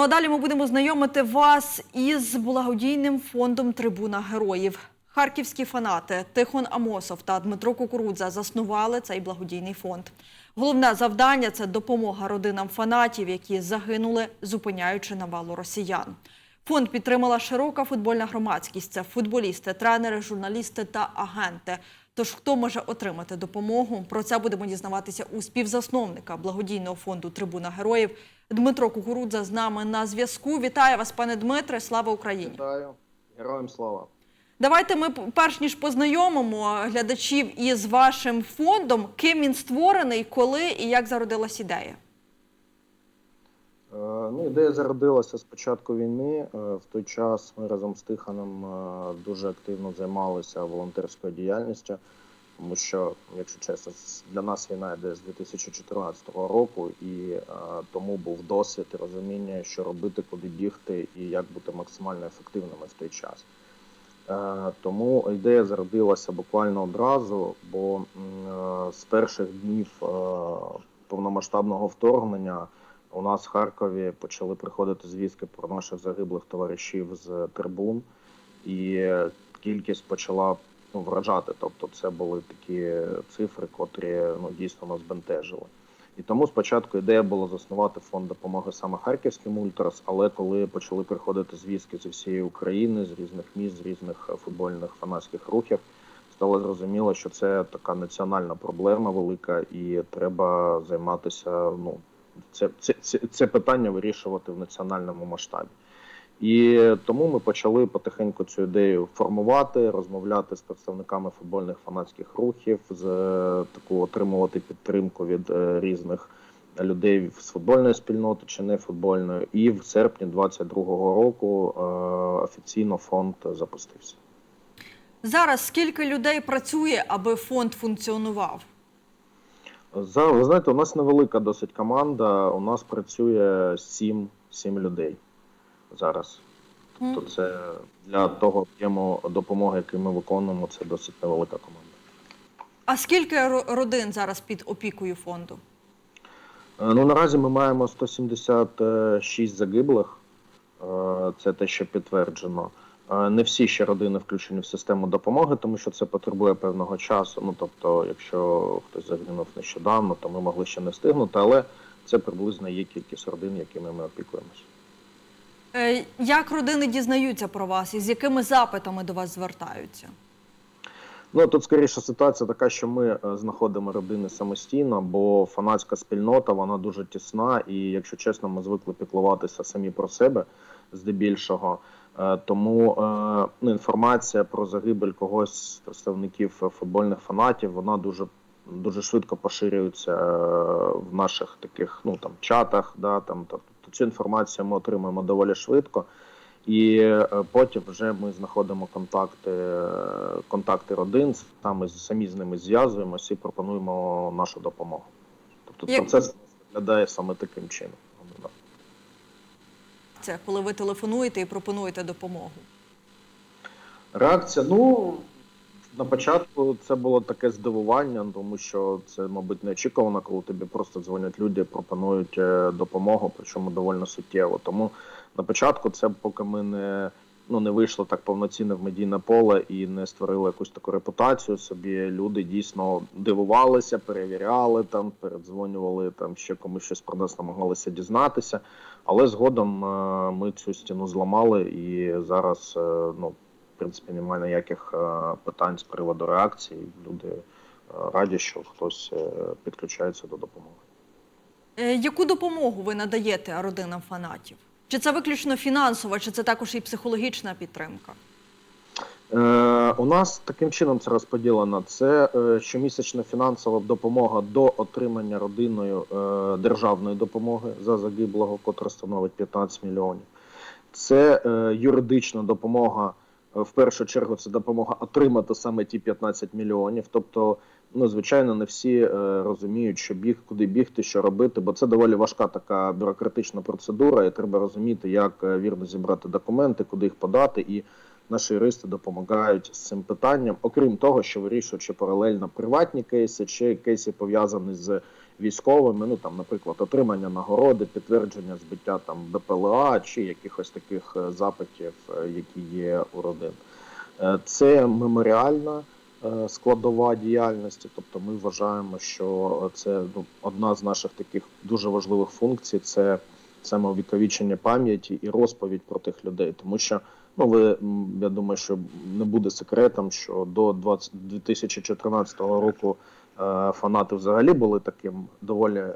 Ну а далі ми будемо знайомити вас із благодійним фондом Трибуна Героїв. Харківські фанати Тихон Амосов та Дмитро Кукурудза заснували цей благодійний фонд. Головне завдання це допомога родинам фанатів, які загинули, зупиняючи навалу росіян. Фонд підтримала широка футбольна громадськість. Це футболісти, тренери, журналісти та агенти. Тож хто може отримати допомогу? Про це будемо дізнаватися у співзасновника благодійного фонду Трибуна Героїв Дмитро Кукурудза з нами на зв'язку. Вітаю вас, пане Дмитре. Слава Україні! Вітаю, героям слава. Давайте ми перш ніж познайомимо глядачів із вашим фондом, ким він створений, коли і як зародилась ідея. Е, Ну, ідея зародилася з початку війни. Е, В той час ми разом з Тиханом е, дуже активно займалися волонтерською діяльністю, тому що, якщо чесно, для нас війна йде з 2014 року, і тому був досвід і розуміння, що робити, куди бігти і як бути максимально ефективними в той час. Тому ідея зародилася буквально одразу, бо з перших днів повномасштабного вторгнення у нас в Харкові почали приходити звістки про наших загиблих товаришів з трибун, і кількість почала ну, вражати. Тобто, це були такі цифри, котрі ну, дійсно нас бентежили. І тому спочатку ідея була заснувати фонд допомоги саме харківським ультрас, але коли почали приходити звістки з всієї України, з різних міст, з різних е, футбольних фанатських рухів, стало зрозуміло, що це така національна проблема велика, і треба займатися. Ну це, це, це, питання вирішувати в національному масштабі. І тому ми почали потихеньку цю ідею формувати, розмовляти з представниками футбольних фанатських рухів, з е, таку отримувати підтримку від е, різних людей з футбольної спільноти чи не футбольної. І в серпні 22-го року е, офіційно фонд запустився. Зараз скільки людей працює, аби фонд функціонував? За ви знаєте, у нас невелика досить команда. У нас працює 7, 7 людей зараз. Тобто, це для того об'єму допомоги, який ми виконуємо, це досить невелика команда. А скільки ро- родин зараз під опікою фонду? Е, Ну наразі ми маємо 176 загиблих. Е, Це те, що підтверджено. Е, Не всі ще родини включені в систему допомоги, тому що це потребує певного часу. Ну тобто, якщо хтось загинув нещодавно, то ми могли ще не встигнути, але це приблизно є кількість родин, якими ми опікуємося. Е, Як родини дізнаються про вас і з якими запитами до вас звертаються? Ну тут скоріше ситуація така, що ми е, знаходимо родини самостійно, бо фанатська спільнота вона дуже тісна, і якщо чесно, ми звикли піклуватися самі про себе здебільшого. Е, Тому е, ну, інформація про загибель когось з представників футбольних фанатів вона дуже дуже швидко поширюється е, в наших таких ну там чатах. Да, там тобто цю інформацію ми отримуємо доволі швидко. І потім вже ми знаходимо контакти, контакти родин, саме з- самі з ними зв'язуємося і пропонуємо нашу допомогу. Тобто Як- процес виглядає саме таким чином. Це коли ви телефонуєте і пропонуєте допомогу. Реакція, ну на початку це було таке здивування, тому що це, мабуть, неочікувано, коли тобі просто дзвонять люди, пропонують е, допомогу, причому доволі суттєво. Тому на початку це поки ми не. Ну, не вийшло так повноцінно в медійне поле і не створили якусь таку репутацію собі. Люди дійсно дивувалися, перевіряли там, передзвонювали там ще комусь щось про нас намагалися дізнатися. Але згодом е, ми цю стіну зламали, і зараз е, ну, в принципі немає ніяких е, питань з приводу реакції. Люди раді, що хтось підключається до допомоги. Яку допомогу ви надаєте родинам фанатів? Чи це виключно фінансова, чи це також і психологічна підтримка? Е, у нас таким чином це розподілено. Це е, щомісячна фінансова допомога до отримання родиною е, державної допомоги за загиблого, котра становить 15 мільйонів. Це е, юридична допомога. е, В першу чергу це допомога отримати саме ті 15 мільйонів. Тобто, ну звичайно, не всі е, розуміють, що біг, куди бігти, що робити, бо це доволі важка така бюрократична процедура, і треба розуміти, як е, вірно зібрати документи, куди їх подати. І наші юристи допомагають з цим питанням, окрім того, що вирішують чи паралельно приватні кейси, чи кейси пов'язані з військовими. Ну там, наприклад, отримання нагороди, підтвердження збиття там БПЛА чи якихось таких е, запитів, які є у родин. Це меморіальна складова діяльності. Тобто, ми вважаємо, що це ну, одна з наших таких дуже важливих функцій. Це саме увіковічення пам'яті і розповідь про тих людей, тому що. Ну, ви я думаю, що не буде секретом, що до 20, 2014 року е, фанати взагалі були таким доволі е,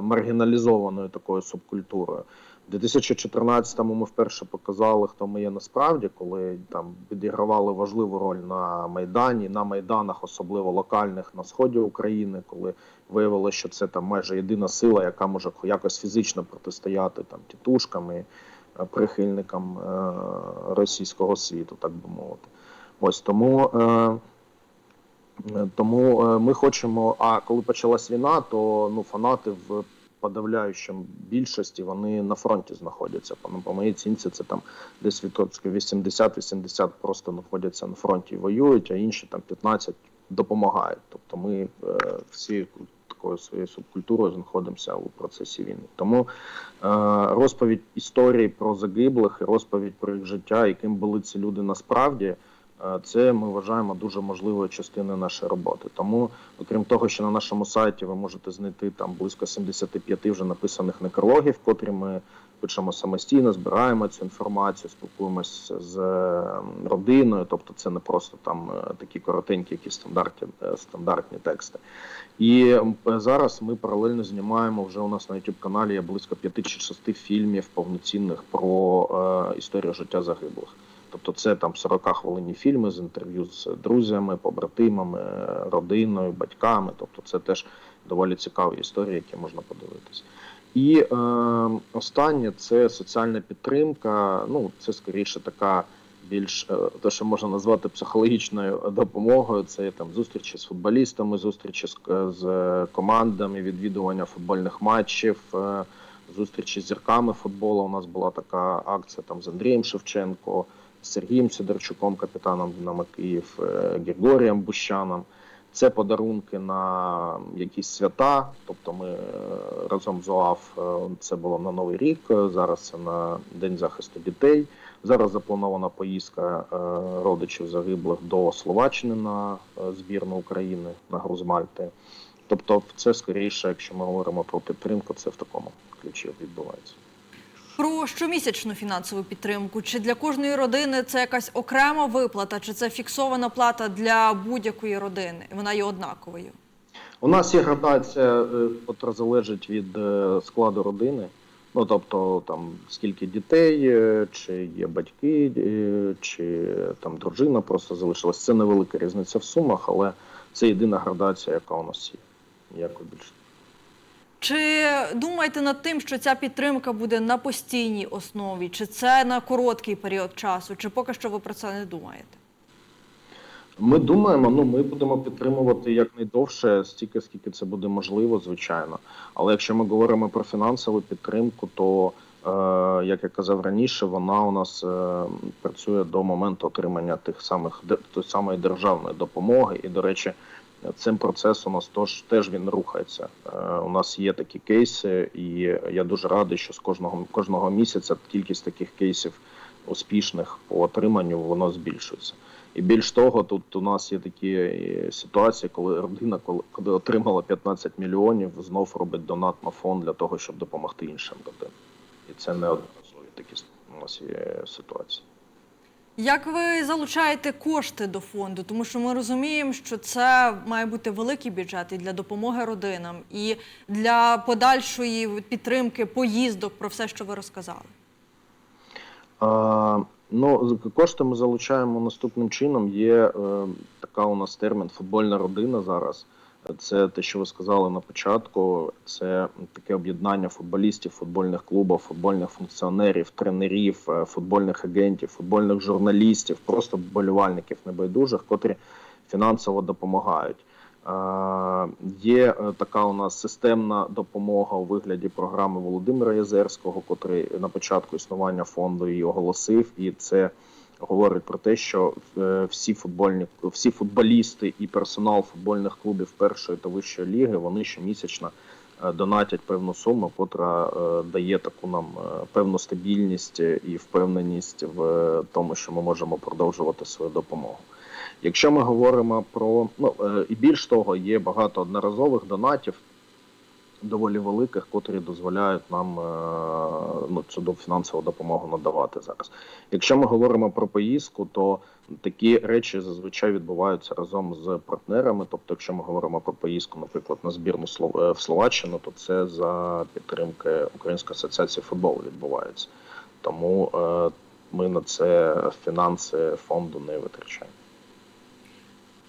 маргіналізованою такою субкультурою. У 2014-му ми вперше показали, хто ми є насправді, коли там відігравали важливу роль на майдані, на майданах, особливо локальних на сході України, коли виявилося, що це там майже єдина сила, яка може якось фізично протистояти там тітушкам і е, прихильникам е, російського світу, так би мовити. Ось тому. Е, Е, Тому е, ми хочемо. А коли почалась війна, то ну фанати в подавляючому більшості вони на фронті знаходяться. По, по моїй цінці це там десь відсотків 80-80 просто знаходяться на фронті і воюють, а інші там 15 допомагають. Тобто ми е, всі такою своєю субкультурою знаходимося у процесі війни. Тому е, розповідь історії про загиблих розповідь про їх життя, яким були ці люди насправді. Е, Це ми вважаємо дуже можливою частиною нашої роботи. Тому, окрім того, що на нашому сайті ви можете знайти там близько 75 вже написаних некрологів, котрі ми пишемо самостійно, збираємо цю інформацію, спілкуємося з е, родиною. Тобто, це не просто там е, такі коротенькі, які стандартні, стандартні тексти. І зараз ми паралельно знімаємо вже у нас на youtube каналі є близько 5 чи 6 фільмів повноцінних про е, історію життя загиблих. Тобто це там 40 хвилинні фільми з інтерв'ю з друзями, побратимами, родиною, батьками. Тобто це теж доволі цікаві історії, які можна подивитися. І е, останнє це соціальна підтримка. Ну, це скоріше така більш е, те, що можна назвати психологічною допомогою. Це там зустрічі з футболістами, зустрічі з, з командами, відвідування футбольних матчів. Е, Зустрічі з зірками футболу. У нас була така акція там з Андрієм Шевченко, Сергієм Сидорчуком, капітаном Динамо Київ, е, Григорієм Бущаном. Це подарунки на якісь свята. Тобто ми е, разом з ОАФ е, це було на Новий рік. Зараз це на День захисту дітей. Зараз запланована поїздка родичів загиблих до Словаччини на збірну України на груз Мальти. Тобто, це скоріше, якщо ми говоримо про підтримку, це в такому ключі відбувається. Про щомісячну фінансову підтримку. Чи для кожної родини це якась окрема виплата, чи це фіксована плата для будь-якої родини? Вона є однаковою. У нас є градація, е, котра залежить від е, складу родини. Ну тобто там скільки дітей, е, чи є батьки, е, чи там дружина просто залишилась. Це невелика різниця в сумах, але це єдина градація, яка у нас є. Ніякої більше. Чи думаєте над тим, що ця підтримка буде на постійній основі, чи це на короткий період часу, чи поки що ви про це не думаєте? Ми думаємо, ну ми будемо підтримувати якнайдовше, стільки скільки це буде можливо, звичайно. Але якщо ми говоримо про фінансову підтримку, то е, як я казав раніше, вона у нас е, працює до моменту отримання тих самих тої самої державної допомоги. І, до речі, цим процесом у нас тож теж він рухається. Е, у нас є такі кейси, і я дуже радий, що з кожного кожного місяця кількість таких кейсів успішних по отриманню воно збільшується. І більш того, тут у нас є такі е, ситуації, коли родина, коли, отримала 15 мільйонів, знов робить донат на фонд для того, щоб допомогти іншим родинам. І це не одноразові такі у нас є ситуації. Як ви залучаєте кошти до фонду? Тому що ми розуміємо, що це має бути великий бюджет і для допомоги родинам, і для подальшої підтримки поїздок про все, що ви розказали. А, ну, кошти ми залучаємо наступним чином. Є е, така у нас термін футбольна родина зараз. Це те, що ви сказали на початку. Це таке об'єднання футболістів, футбольних клубів, футбольних функціонерів, тренерів, е, футбольних агентів, футбольних журналістів, просто вболівальників небайдужих, котрі фінансово допомагають. Е, Є е, така у нас системна допомога у вигляді програми Володимира Язерського, котрий на початку існування фонду її оголосив, і це говорить про те, що е, всі футбольні всі футболісти і персонал футбольних клубів першої та вищої ліги вони щомісячно е, донатять певну суму, котра е, дає таку нам певну стабільність і впевненість в тому, що ми можемо продовжувати свою допомогу. Якщо ми говоримо про ну і більш того, є багато одноразових донатів, доволі великих, котрі дозволяють нам е, ну, цю фінансову допомогу надавати зараз. Якщо ми говоримо про поїздку, то такі речі зазвичай відбуваються разом з партнерами. Тобто, якщо ми говоримо про поїздку, наприклад, на збірну е, в Словаччину, то це за підтримки Української асоціації футболу відбувається. Тому е, ми на це фінанси фонду не витрачаємо.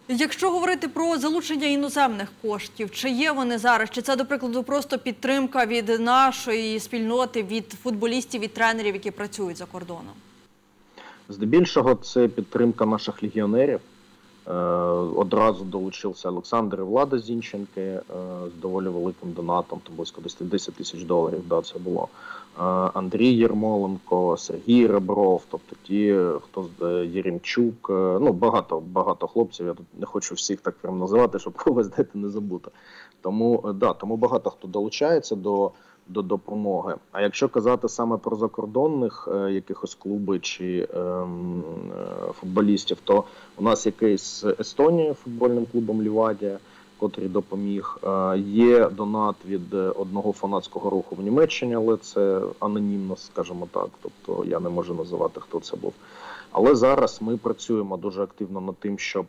Якщо говорити про залучення іноземних коштів, чи є вони зараз? Чи це, до прикладу, просто підтримка від нашої спільноти, від футболістів, від тренерів, які працюють за кордоном? Здебільшого це підтримка наших легіонерів. Е, Одразу долучився Олександр і Влада Зінченки е, з доволі великим донатом, там близько 10 10 тисяч доларів. Да, це було. Андрій Єрмоленко, Сергій Ребров, тобто ті, хто е, Єремчук, е, ну багато багато хлопців. Я тут не хочу всіх так прям називати, щоб когось дати не забути. Тому е, да, тому багато хто долучається до до допомоги. А якщо казати саме про закордонних е, якихось клуби чи ем, е, футболістів, то у нас якийсь з Естонії футбольним клубом Лівадія, котрий допоміг. Е, є донат від е, одного фанатського руху в Німеччині, але це анонімно, скажімо так. Тобто я не можу називати, хто це був. Але зараз ми працюємо дуже активно над тим, щоб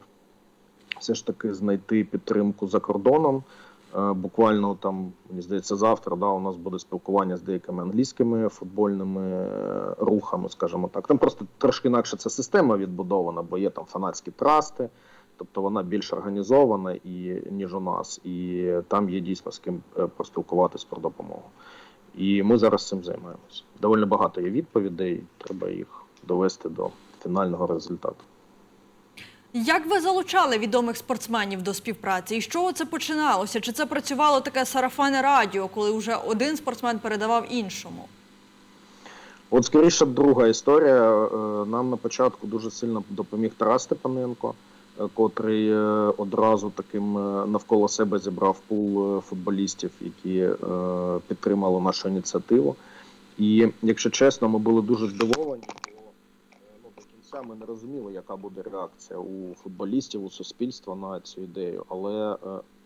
все ж таки знайти підтримку за кордоном. Е, Буквально там, мені здається, завтра да, у нас буде спілкування з деякими англійськими футбольними рухами, скажімо так. Там просто трошки інакше ця система відбудована, бо є там фанатські трасти, тобто вона більш організована і, ніж у нас, і там є дійсно з ким е, поспілкуватись про допомогу. І ми зараз цим займаємося. Доволі багато є відповідей, треба їх довести до фінального результату. Як ви залучали відомих спортсменів до співпраці? І з чого це починалося? Чи це працювало таке сарафане радіо, коли вже один спортсмен передавав іншому? От скоріше друга історія. Е, Нам на початку дуже сильно допоміг Тарас Степаненко, котрий е, одразу таким е, навколо себе зібрав пул е, футболістів, які підтримали нашу ініціативу. І якщо чесно, ми були дуже здивовані, бо ну, до кінця ми не розуміли, яка буде реакція у футболістів, у суспільства на цю ідею. Але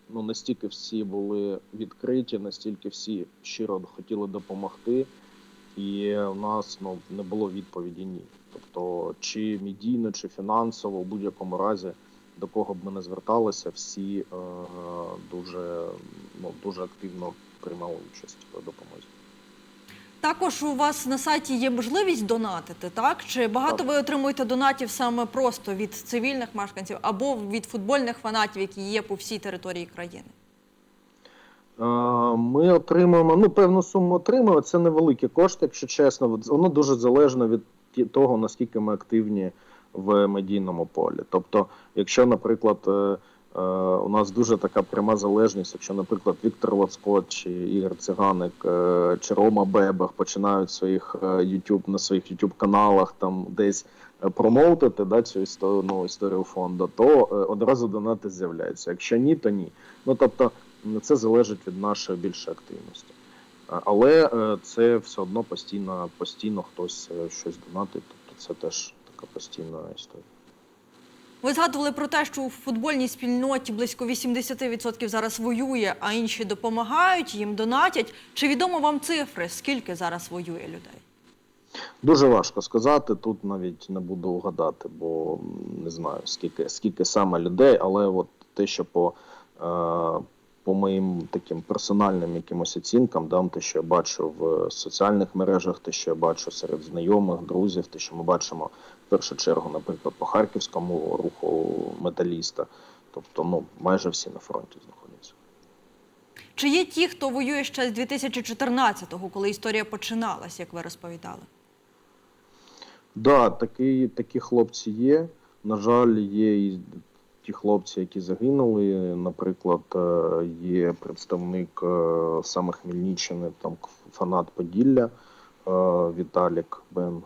ну настільки всі були відкриті, настільки всі щиро хотіли допомогти. І у нас ну не було відповіді ні. Тобто, чи медійно, чи фінансово, в будь-якому разі, до кого б ми не зверталися, всі е, дуже ну дуже активно приймали участь в допомозі. Також у вас на сайті є можливість донатити, так? Чи багато Так. ви отримуєте донатів саме просто від цивільних мешканців або від футбольних фанатів, які є по всій території країни? Е, Ми отримуємо ну певну суму отримуємо. Це невеликі кошти, якщо чесно. Воно дуже залежно від того, наскільки ми активні в медійному полі. Тобто, якщо, наприклад, е, е, у нас дуже така пряма залежність, якщо, наприклад, Віктор Лацко чи Ігор Циганик е, чи Рома Бебах починають своїх YouTube, на своїх YouTube каналах там десь промоутити да, цю історію, ну, історію фонду, то одразу донати з'являються. Якщо ні, то ні. Ну тобто це залежить від нашої більшої активності. Але е, це все одно постійно, постійно хтось е, щось донатить, тобто це теж така постійна історія. Ви згадували про те, що у футбольній спільноті близько 80% зараз воює, а інші допомагають, їм донатять. Чи відомо вам цифри, скільки зараз воює людей? Дуже важко сказати. Тут навіть не буду угадати, бо не знаю скільки, скільки саме людей, але от те, що по, е, по моїм таким персональним якимось оцінкам, да, те, що я бачу в соціальних мережах, те, що я бачу серед знайомих, друзів, те, що ми бачимо в першу чергу, наприклад, по харківському руху металіста. Тобто, ну майже всі на фронті знаходяться. Чи є ті, хто воює ще з 2014-го, коли історія починалась, як ви розповідали? Да, такі, такі хлопці є. На жаль, є і ті хлопці, які загинули. Наприклад, е, є представник е, саме Хмельниччини, там фанат Поділля е, Віталік Бен.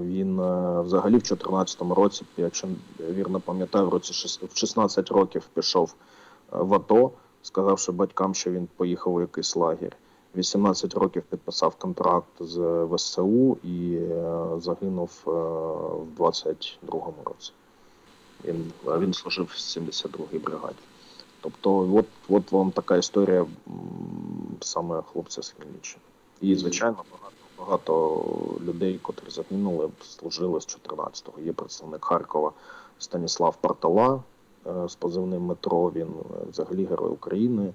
Він взагалі в 2014 році, якщо вірно пам'ятаю, в році в 16 років пішов в АТО сказавши батькам, що він поїхав у якийсь лагерь. 18 років підписав контракт з ВСУ і загинув в 22-му році. Він, він служив в 72-й бригаді. Тобто, от, от вам така історія саме хлопця з Хмельниччини. І, звичайно, багато, багато людей, котрі загинули, служили з 14-го. Є представник Харкова Станіслав Партала е, з позивним метро. Він е, взагалі герой України.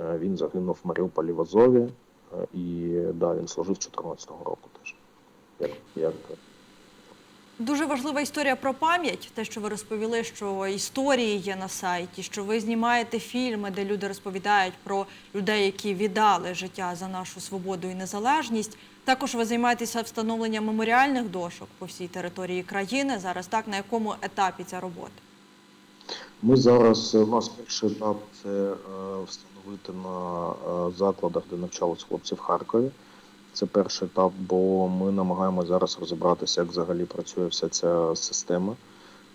Е, Він загинув в Маріуполі в Азові. І да, він служив з 14-го року теж. Як, як Дуже важлива історія про пам'ять. Те, що ви розповіли, що історії є на сайті, що ви знімаєте фільми, де люди розповідають про людей, які віддали життя за нашу свободу і незалежність. Також ви займаєтеся встановленням меморіальних дошок по всій території країни. Зараз так на якому етапі ця робота? Ми зараз у нас перший етап це е, встановити на е, закладах, де навчались хлопці в Харкові. Це перший етап, бо ми намагаємося зараз розібратися, як взагалі працює вся ця система.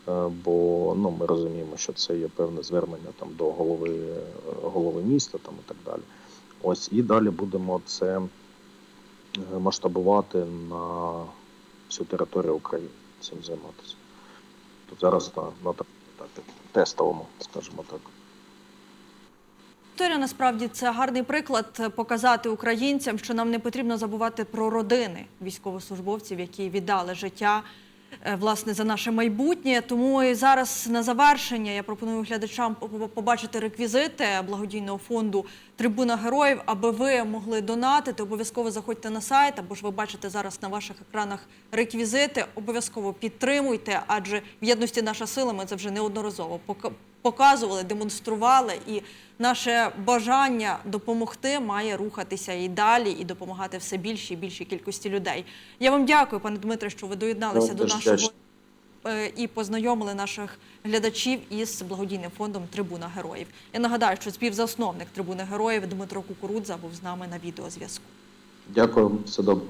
Е, Бо ну, ми розуміємо, що це є певне звернення там до голови, е, голови міста там, і так далі. Ось і далі будемо це е, масштабувати на всю територію України, цим займатися. Тут зараз на, на етапі тестовому, скажімо так. Історія насправді це гарний приклад показати українцям, що нам не потрібно забувати про родини військовослужбовців, які віддали життя е, власне за наше майбутнє. Тому і зараз на завершення я пропоную глядачам по- по- побачити реквізити благодійного фонду Трибуна Героїв, аби ви могли донатити. Обов'язково заходьте на сайт, або ж ви бачите зараз на ваших екранах реквізити. Обов'язково підтримуйте, адже в єдності наша сила. Ми це вже неодноразово показували, демонстрували, і наше бажання допомогти має рухатися і далі, і допомагати все більшій і більшій кількості людей. Я вам дякую, пане Дмитре, що ви доєдналися Ну, до нашого е, і познайомили наших глядачів із благодійним фондом Трибуна Героїв. Я нагадаю, що співзасновник Трибуни Героїв Дмитро Кукурудза був з нами на відеозв'язку. Дякую, все добре.